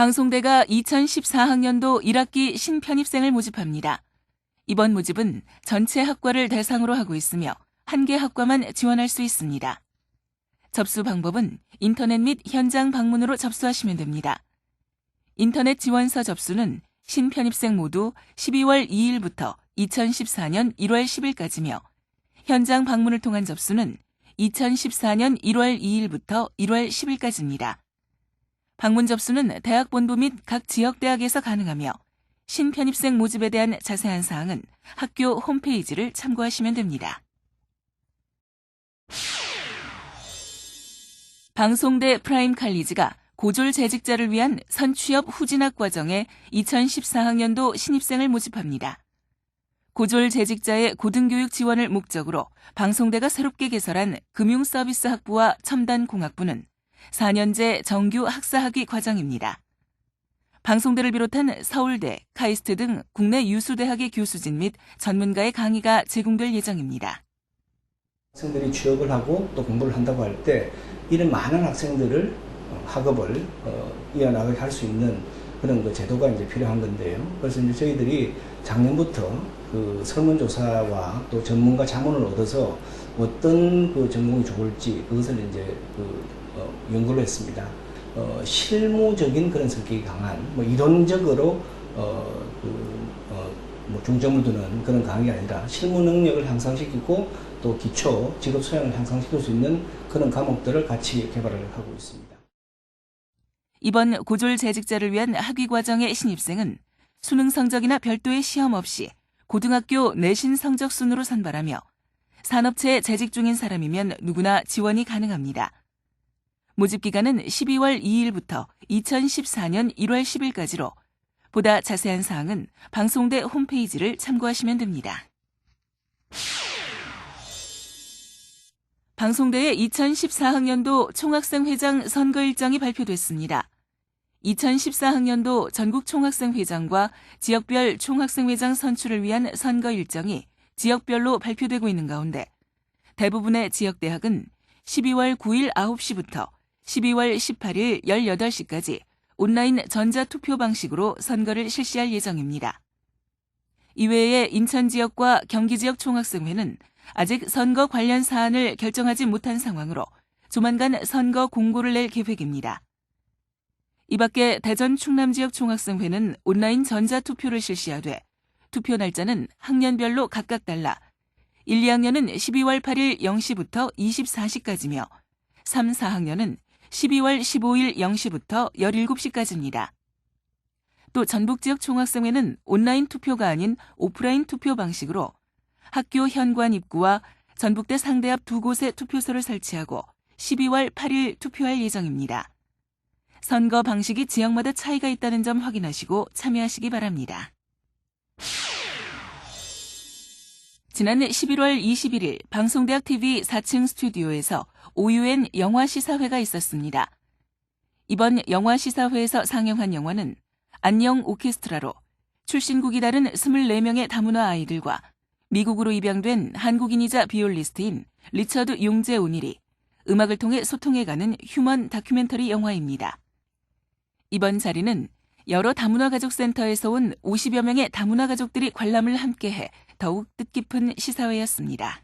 방송대가 2014학년도 1학기 신편입생을 모집합니다. 이번 모집은 전체 학과를 대상으로 하고 있으며 한 개 학과만 지원할 수 있습니다. 접수 방법은 인터넷 및 현장 방문으로 접수하시면 됩니다. 인터넷 지원서 접수는 신편입생 모두 12월 2일부터 2014년 1월 10일까지며 현장 방문을 통한 접수는 2014년 1월 2일부터 1월 10일까지입니다. 방문 접수는 대학 본부 및 각 지역 대학에서 가능하며 신편입생 모집에 대한 자세한 사항은 학교 홈페이지를 참고하시면 됩니다. 방송대 프라임 칼리지가 고졸 재직자를 위한 선취업 후진학 과정에 2014학년도 신입생을 모집합니다. 고졸 재직자의 고등교육 지원을 목적으로 방송대가 새롭게 개설한 금융서비스 학부와 첨단공학부는 4년제 정규 학사학위 과정입니다. 방송대를 비롯한 서울대, 카이스트 등 국내 유수대학의 교수진 및 전문가의 강의가 제공될 예정입니다. 학생들이 취업을 하고 또 공부를 한다고 할 때 이런 많은 학생들을 어, 학업을 어, 이어나가게 할 수 있는 그런 그 제도가 이제 필요한 건데요. 그래서 이제 저희들이 작년부터 그 설문조사와 또 전문가 자문을 얻어서 어떤 그 전공이 좋을지 그것을 이제 그 어, 연구를 했습니다. 어, 실무적인 그런 성격이 강한 뭐 이론적으로 어, 그, 어, 뭐 중점을 두는 그런 강의가 아니라 실무 능력을 향상시키고 또 기초 직업 소양을 향상시킬 수 있는 그런 과목들을 같이 개발을 하고 있습니다. 이번 고졸 재직자를 위한 학위 과정의 신입생은 수능 성적이나 별도의 시험 없이 고등학교 내신 성적 순으로 선발하며 산업체에 재직 중인 사람이면 누구나 지원이 가능합니다. 모집 기간은 12월 2일부터 2014년 1월 10일까지로 보다 자세한 사항은 방송대 홈페이지를 참고하시면 됩니다. 방송대의 2014학년도 총학생회장 선거 일정이 발표됐습니다. 2014학년도 전국 총학생회장과 지역별 총학생회장 선출을 위한 선거 일정이 지역별로 발표되고 있는 가운데 대부분의 지역 대학은 12월 9일 9시부터 12월 18일 18시까지 온라인 전자투표 방식으로 선거를 실시할 예정입니다. 이외에 인천 지역과 경기 지역 총학생회는 아직 선거 관련 사안을 결정하지 못한 상황으로 조만간 선거 공고를 낼 계획입니다. 이 밖에 대전 충남 지역 총학생회는 온라인 전자투표를 실시하되 투표 날짜는 학년별로 각각 달라 1, 2학년은 12월 8일 0시부터 24시까지며 3, 4학년은 12월 15일 0시부터 17시까지입니다. 또 전북 지역 총학생회는 온라인 투표가 아닌 오프라인 투표 방식으로 학교 현관 입구와 전북대 상대 앞 두 곳에 투표소를 설치하고 12월 8일 투표할 예정입니다. 선거 방식이 지역마다 차이가 있다는 점 확인하시고 참여하시기 바랍니다. 지난 11월 21일 방송대학 TV 4층 스튜디오에서 오유엔 영화 시사회가 있었습니다. 이번 영화 시사회에서 상영한 영화는 안녕 오케스트라로 출신국이 다른 24명의 다문화 아이들과 미국으로 입양된 한국인이자 비올리스트인 리처드 용재 오닐이 음악을 통해 소통해가는 휴먼 다큐멘터리 영화입니다. 이번 자리는 여러 다문화 가족 센터에서 온 50여 명의 다문화 가족들이 관람을 함께해 더욱 뜻깊은 시사회였습니다.